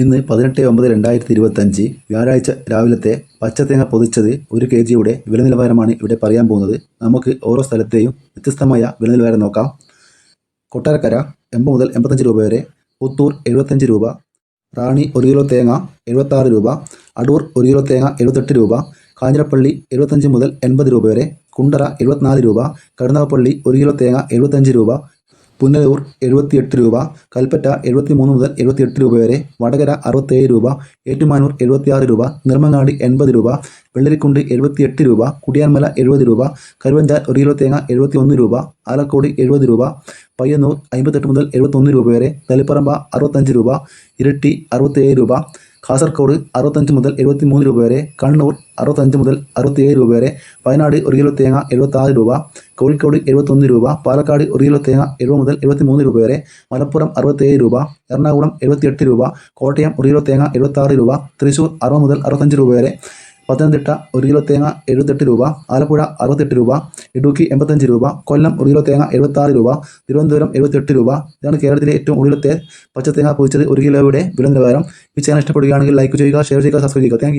ഇന്ന് പതിനെട്ട് ഒമ്പത് രണ്ടായിരത്തി ഇരുപത്തഞ്ച് വ്യാഴാഴ്ച രാവിലത്തെ പച്ചത്തേങ്ങ പൊതിച്ചത് ഒരു കെ ജിയുടെ വില നിലവാരമാണ് ഇവിടെ പറയാൻ പോകുന്നത്. നമുക്ക് ഓരോ സ്ഥലത്തെയും വ്യത്യസ്തമായ വില നിലവാരം നോക്കാം. കൊട്ടാരക്കര എൺപത് മുതൽ എൺപത്തഞ്ച് രൂപ വരെ പുത്തൂർ എഴുപത്തഞ്ച് രൂപ റാണി ഒരു കിലോ തേങ്ങ എഴുപത്താറ് രൂപ അടൂർ ഒരു കിലോ തേങ്ങ എഴുപത്തെട്ട് രൂപ കാഞ്ഞിരപ്പള്ളി എഴുപത്തഞ്ച് മുതൽ എൺപത് രൂപ വരെ കുണ്ടറ എഴുപത്തിനാല് രൂപ കരുനാഗപ്പള്ളി ഒരു കിലോ തേങ്ങ എഴുപത്തഞ്ച് രൂപ പുനലൂർ എഴുപത്തിയെട്ട് രൂപ കൽപ്പറ്റ എഴുപത്തി മൂന്ന് മുതൽ എഴുപത്തിയെട്ട് രൂപ വരെ വടകര അറുപത്തേഴ് രൂപ ഏറ്റുമാനൂർ എഴുപത്തിയാറ് രൂപ നിർമ്മങ്ങാടി എൺപത് രൂപ വെള്ളരിക്കുണ്ട് എഴുപത്തിയെട്ട് രൂപ കുടിയാൻമല എഴുപത് രൂപ കരുവഞ്ചാൽ ഒരു കിലോ തേങ്ങ എഴുപത്തി ഒന്ന് രൂപ ആലക്കോട് എഴുപത് രൂപ പയ്യന്നൂർ അമ്പത്തെട്ട് മുതൽ എഴുപത്തൊന്ന് രൂപ വരെ തളിപ്പറമ്പ അറുപത്തഞ്ച് രൂപ ഇരട്ടി അറുപത്തേഴ് രൂപ കാസർഗോഡ് അറുപത്തഞ്ച് മുതൽ എഴുപത്തി മൂന്ന് രൂപ വരെ കണ്ണൂർ അറുപത്തഞ്ച് മുതൽ അറുപത്തിയേഴ് രൂപ വരെ വയനാട് ഒരു കിലോ തേങ്ങ എഴുപത്താറ് രൂപ കോഴിക്കോട് എഴുപത്തൊന്ന് രൂപ പാലക്കാട് ഒരു കിലോ തേങ്ങ എഴുപത് മുതൽ എഴുപത്തി മൂന്ന് രൂപ വരെ മലപ്പുറം അറുപത്തേഴ് രൂപ എറണാകുളം എഴുപത്തിയെട്ട് രൂപ കോട്ടയം ഒരു കിലോ തേങ്ങ എഴുപത്താറ് രൂപ തൃശ്ശൂർ അറുപത് മുതൽ അറുപത്തഞ്ച് രൂപ വരെ പത്തനംതിട്ട ഒരു കിലോ തേങ്ങ എഴുപത്തെട്ട് രൂപ ആലപ്പുഴ അറുപത്തെട്ട് രൂപ ഇടുക്കി എൺപത്തഞ്ച് രൂപ കൊല്ലം ഒരു കിലോ തേങ്ങ എഴുപത്താറ് രൂപ തിരുവനന്തപുരം എഴുപത്തെട്ട് രൂപ. ഇതാണ് കേരളത്തിലെ ഏറ്റവും ഒടുവിലത്തെ തേങ്ങ പൊതിച്ചത് ഒരു കിലോയുടെ വില നിലവാരം. ഈ ചാനൽ ഇഷ്ടപ്പെടുകയാണെങ്കിൽ ലൈക്ക് ചെയ്യുക ഷെയർ ചെയ്യുക സബ്സ്ക്രൈബ് ചെയ്യുക. താങ്ക്